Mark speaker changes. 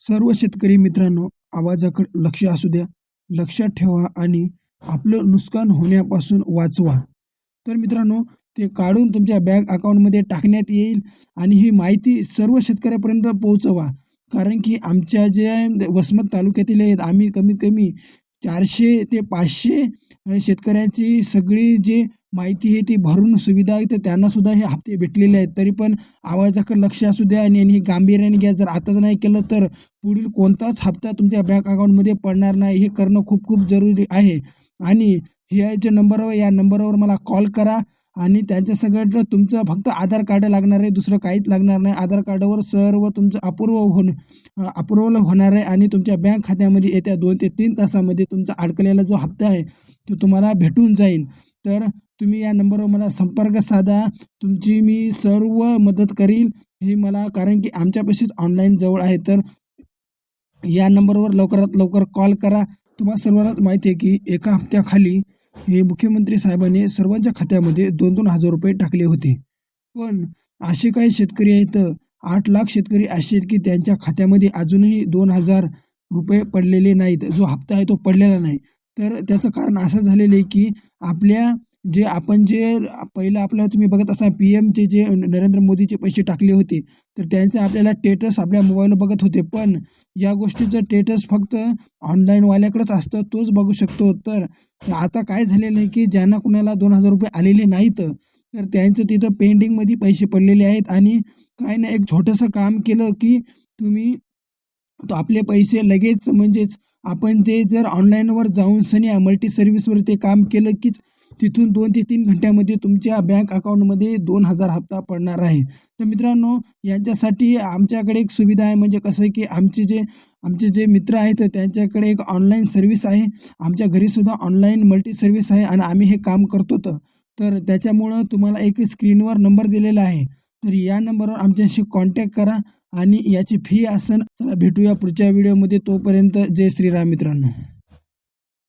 Speaker 1: सर्व शेतकरी मित्रांनो आवाजाकडे लक्ष असू द्या. लक्षात ठेवा आणि आपलं नुकसान होण्यापासून वाचवा. तर मित्रांनो ते काढून तुमच्या बँक अकाउंटमध्ये टाकण्यात येईल आणि ही माहिती सर्व शेतकऱ्यापर्यंत पोहोचवा. कारण की आमच्या जे वसमत तालुक्यातील आहेत आम्ही कमीत कमी चारशे ते पाचशे शेतकऱ्यांची सगळी जे माहिती आहे ती भरून सुविधा आहे तर त्यांनासुद्धा हे हप्ते भेटलेले आहेत. तरी पण आवाजाकडे लक्ष असू द्या आणि आणि हे गांभीर्याने घ्या. जर आताच नाही केलं तर पुढील कोणताच हप्ता तुमच्या बँक अकाउंटमध्ये पडणार नाही. हे करणं खूप खूप जरुरी आहे. आणि हे आयच्या नंबरवर या नंबरवर मला कॉल करा आणि त्यांच्या सगळं तुमचं फक्त आधार कार्ड लागणार आहे. दुसरं काहीच लागणार नाही. आधार कार्डावर सर्व तुमचं अपूर्व होणं अप्रुव्हल होणार आहे आणि तुमच्या बँक खात्यामध्ये येत्या दोन ते तीन तासामध्ये तुमचा अडकलेला जो हप्ता आहे तो तुम्हाला भेटून जाईल. तर तुम्ही या नंबरवर मला संपर्क साधा. तुमची मी सर्व मदत करील हे मला कारण की आमच्यापाशीच ऑनलाईन जवळ आहे. तर या नंबरवर लवकरात लवकर कॉल करा. तुम्हाला सर्वांनाच माहिती आहे की एका हप्त्याखाली हे मुख्यमंत्री साहेबांनी सर्वांच्या खात्यामध्ये दोन दोन हजार रुपये टाकले होते. पण असे काही शेतकरी आहेत आठ लाख शेतकरी असे आहेत की त्यांच्या खात्यामध्ये अजूनही दोन हजार रुपये पडलेले नाहीत. जो हप्ता आहे तो पडलेला नाही. तर त्याचं कारण असं झालेलं आहे की आपल्या जे आपण जे पहिलं आपलं तुम्ही बघत असा पी एमचे जे नरेंद्र मोदीचे पैसे टाकले होते तर त्यांचे आपल्याला टेटस आपल्या मोबाईलवर बघत होते. पण या गोष्टीचं टेटस फक्त ऑनलाईनवाल्याकडंच असतं तोच बघू शकतो. तर आता काय झालेलं आहे की ज्यांना कुणाला दोन हजार रुपये आलेले नाहीत तर त्यांचं तिथं पेंडिंगमध्ये पैसे पडलेले आहेत. आणि काय ना एक छोटंसं काम केलं की तुम्ही तो आपले पैसे लगेच म्हणजेच आपण ते जर ऑनलाईनवर जाऊन सनी मल्टी सर्व्हिसवर ते काम केलं कीच तिथून दोन ते तीन घंट्यामध्ये तुमच्या बँक अकाउंटमध्ये दोन हजार हप्ता पडणार आहे. तर मित्रांनो यांच्यासाठी आमच्याकडे एक सुविधा आहे. म्हणजे कसं आहे की आमचे जे आमचे जे मित्र आहेत त्यांच्याकडे एक ऑनलाईन सर्व्हिस आहे. आमच्या घरीसुद्धा ऑनलाईन मल्टी सर्व्हिस आहे आणि आम्ही हे काम करतो तर. त्याच्यामुळं तुम्हाला एक स्क्रीनवर नंबर दिलेला आहे. तर या नंबरवर आमच्याशी कॉन्टॅक्ट करा आणि याची फी असन चला भेटूया पुढच्या व्हिडिओमध्ये तोपर्यंत जय श्रीराम मित्रांनो.